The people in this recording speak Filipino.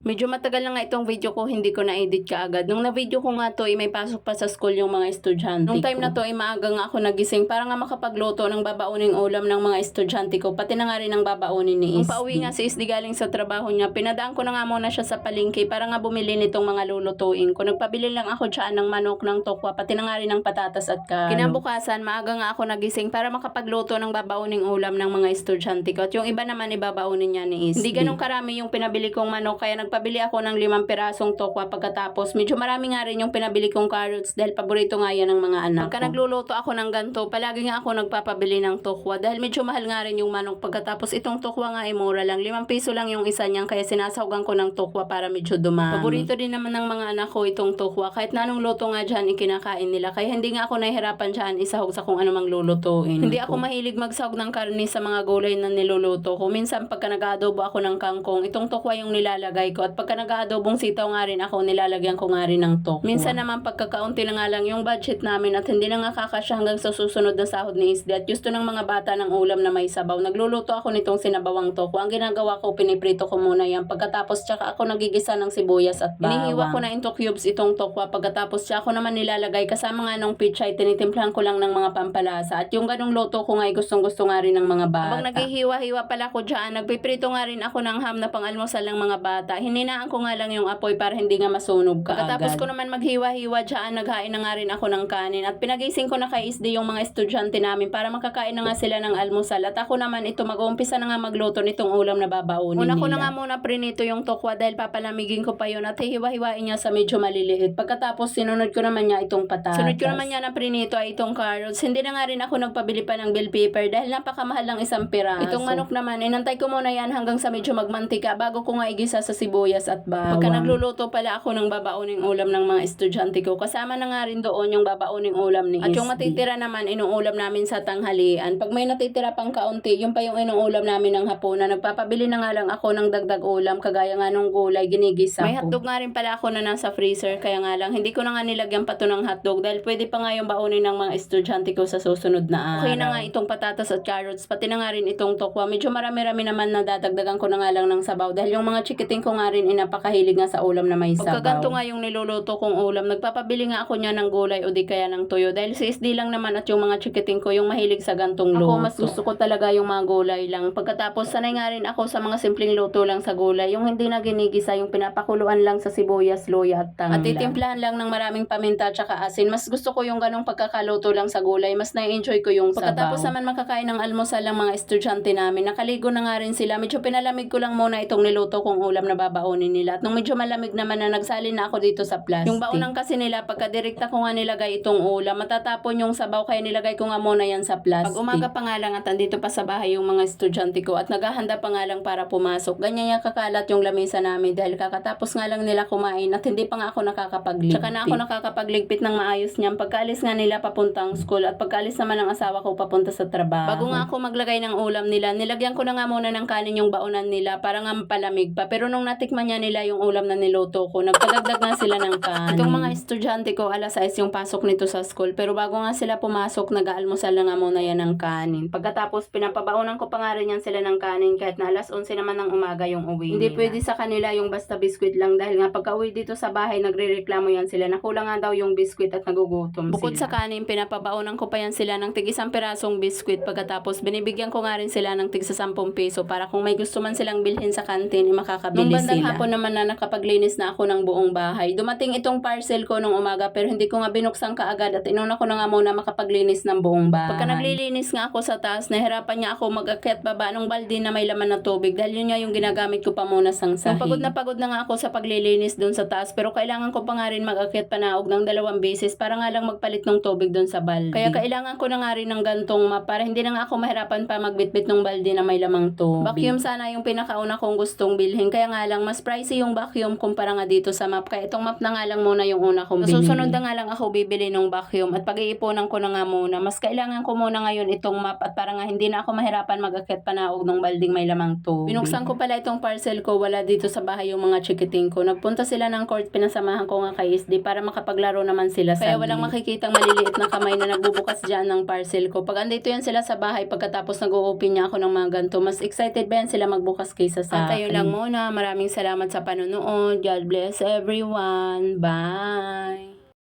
Medyo matagal na nga itong video ko, hindi ko na-edit kaagad. Nung na-video ko nga to, eh, may pasok pa sa school yung mga estudyante Nung time na to, ay maaga nga ako nagising para nga makapagluto ng babauning ulam ng mga estudyante ko, pati na nga rin ang babaunin ni Is. Nung pauwi nga si Isdi galing sa trabaho niya, pinadaan ko na nga muna siya sa palengke para nga bumili nitong mga lulutuin ko. Nagpabili lang ako dyan ng manok, ng tokwa, pati na nga rin ng patatas at karo. Kinabukasan, maaga nga ako nagising para makapagluto ng babauning ulam ng mga estudyante ko. At yung iba naman, ibabaunin niya ni Is. Hindi ganun karami yung pinabili kong manok, kaya nagpabili ako ng limang pirasong tokwa pagkatapos. Medyo marami nga rin yung pinabili kong carrots dahil paborito nga yan ng mga anak Pagka nagluluto ako ng ganto, palagi nga ako nagpapabili ng tokwa dahil medyo mahal nga rin yung manok pagkatapos itong tokwa nga ay mura lang. Limang piso lang yung isa niyan kaya sinasawgan ko ng tokwa para medyo dumami. Paborito din naman ng mga anak ko itong tokwa kahit na anong luto nga dyan ikinakain nila kaya hindi nga ako nahihirapan dyan isahog sa kung anumang lulutuin. Hindi ako mahilig magsahog ng karne sa mga gulay na niluluto ko. Minsan pagka nag-adobo ako ng kangkong, itong tokwa yung nilalagay ko at pagka nag-aadobong sitaw nga rin ako, nilalagyan ko nga rin ng tokwa. Minsan naman pagkakaunti na nga lang yung budget namin at hindi na nga kakasya hanggang sa susunod na sahod ni Isdi at gusto ng mga bata ng ulam na may sabaw. Nagluluto ako nitong sinabawang tokwa. Ang ginagawa ko, piniprito ko muna yan. Pagkatapos tsaka ako nagigisa ng sibuyas at bawang. Inihiwa ko na into cubes itong tokwa. Pagkatapos tsaka ako naman nilalagay kasama nga nung pichay, tinitimplahan ko lang ng mga pampalasa. At yung ganong luto ko nga ay gustong gusto nga rin ng mga bata. Habang naghihiwa-hiwa pala ko dyan, nagpiprito nga rin ako ng ham na pang-almusal ng mga bata. Hininaan ko nga lang yung apoy para hindi nga masunog ka Pagkatapos ko naman maghiwa-hiwa dyan, naghain na nga rin ako ng kanin. At pinagising ko na kay Isdi yung mga estudyante namin para makakain na nga sila ng almusal. At ako naman ito mag-uumpisa na nga magluto nitong ulam na babaunin Una ko na nga muna prinito yung tokwa dahil papalamigin ko pa yun at hihiwa-hiwain niya sa medyo maliliit. Pagkatapos sinunod ko naman niya itong patatas. Sunod ko naman niya na prinito ay itong carrots. Hindi na nga rin ako nagpabili pa ng bell pepper dahil napakamahal ng isang piraso. Itong manok naman, inantay ko muna yan hanggang sa medyo magmantika bago ko nga igisa sa sibuyas at bawang. Pagka nagluluto pala ako ng babauning ulam ng mga estudyante ko, kasama na nga rin doon yung babauning ulam ni At yung matitira naman, inuulam namin sa tanghalian. Pag may natitira pang kaunti, yung pa yung inuulam namin ng hapunan. Nagpapabili na nga lang ako ng dagdag ulam, kagaya nga nung gulay, ginigisa May hotdog nga rin pala ako na nasa freezer, kaya nga lang, hindi ko na nga nilagyan pa to ng hotdog dahil pwede pa nga yung baunin ng mga estudyante ko sa susunod na araw. Okay na nga itong patatas at carrots, pati na nga rin itong tokwa. Medyo marami-rami naman na dadagdagan ko na nga lang ng sabaw dahil yung mga chikiting ko nga rin inapakahilig nga sa ulam na may sabaw. Pagkaganto nga yung niluluto kong ulam, nagpapabili nga ako niya ng gulay o di kaya ng tuyo dahil si SD lang naman at yung mga chikiting ko yung mahilig sa gantong luto. Ako mas gusto ko talaga yung mga gulay lang. Pagkatapos sanay nga rin ako sa mga simpleng luto lang sa gulay, yung hindi na ginigisa, yung pinapakuluan lang sa sibuyas, luya at tangla. At titimplahan lang ng maraming paminta at saka asin. Mas gusto ko yung ganong pagkakaluto lang sa gulay, mas na-enjoy ko yung sabaw. Pagkatapos naman makakain ng almusal ang mga estudyante namin, nakaligo na nga rin sila. Medyo pinalamig ko lang muna itong niluto kong ulam na babaunin nila. At nung medyo malamig naman na nagsalin na ako dito sa plastic. Yung baunan kasi nila, pagka direkta ko nga nilagay itong ulam, matatapon yung sabaw kaya nilagay ko nga muna yan sa plastic. Pag umaga pa nga lang at andito pa sa bahay yung mga estudyante ko at naghahanda pa nga lang para pumasok, ganyan yung kakalat yung lamesa namin dahil kakatapos nga lang nila kumain at hindi pa nga ako nakakapagligpit. Tsaka na ako nakakapagligpit ng maayos niyan. Pagkaalis nga nila papuntang school at pagkaalis naman ng asawa ko papunta sa trabaho. Bago nga ako maglagay ng ulam nila, nilagyan ko na nga muna ng kanin yung baunan nila para nga mapalamig pa. Pero nung natikman niya nila yung ulam na niluto ko, nagpadagdag nga sila ng kanin. Itong mga estudyante ko, alas 6 yung pasok nito sa school. Pero bago nga sila pumasok, nag-aalmusal na nga muna yan ng kanin. Pagkatapos, pinapabaunan ko pa nga rin yan sila ng kanin kahit na alas 11 naman ng umaga yung uwi Hindi nila. pwede sa kanila yung basta biskwit lang dahil nga pagka uwi dito sa bahay, nagre-reklamo yan sila. Nakulang nga daw yung biskwit at nagugutom Bukod sa kanin, pinapabaunan ko pa yan sila ng tig isang pirasong biskwit. Pagkatapos, binibigyan ko nga rin sila ng tig sa 10 peso para kung may gusto man silang bilhin sa kantin, eh, makakabili Nung sila. hapon naman na nakapaglinis na ako ng buong bahay. Dumating itong parcel ko nung umaga pero hindi ko nga binuksan kaagad at inuna ko na nga muna makapaglinis ng buong bahay. Pagka naglilinis nga ako sa taas, nahirapan niya ako mag-akyat baba ng balde na may laman na tubig dahil yun nga yung ginagamit ko pa muna sang sahig. Nung pagod na pagod na nga ako sa paglilinis doon sa taas pero kailangan ko pa nga rin mag-akyat panaog ng dalawang beses para nga lang magpalit ng tubig doon sa balde. Kaya kailangan ko na nga rin ng gantong map para hindi na nga ako mahirapan pa magbitbit ng balde na may lamang tubig. Vacuum sana yung pinakauna kong gustong bilhin kaya nga lang mas pricey yung vacuum kumpara nga dito sa map kaya itong map na nga lang muna yung una kong So, binili. susunod na nga lang ako bibili ng vacuum at pag-iipunan ko na nga muna. Mas kailangan ko muna ngayon itong map at para nga hindi na ako mahirapan mag-akit panaog ng balding may lamang tubig. Binuksan ko pala itong parcel ko, wala dito sa bahay yung mga chikiting ko. Nagpunta sila ng court, pinasamahan ko nga kay SD para makapaglaro naman sila sa Kaya walang makikitang maliliit na kamay na nagbubukas dyan ng parcel ko. Pag andito yan sila sa bahay, pagkatapos nag-o-open niya ako ng mga ganito, mas excited ba yan sila magbukas kaysa sa At ayun lang muna. Maraming salamat sa panonood. God bless everyone. Bye!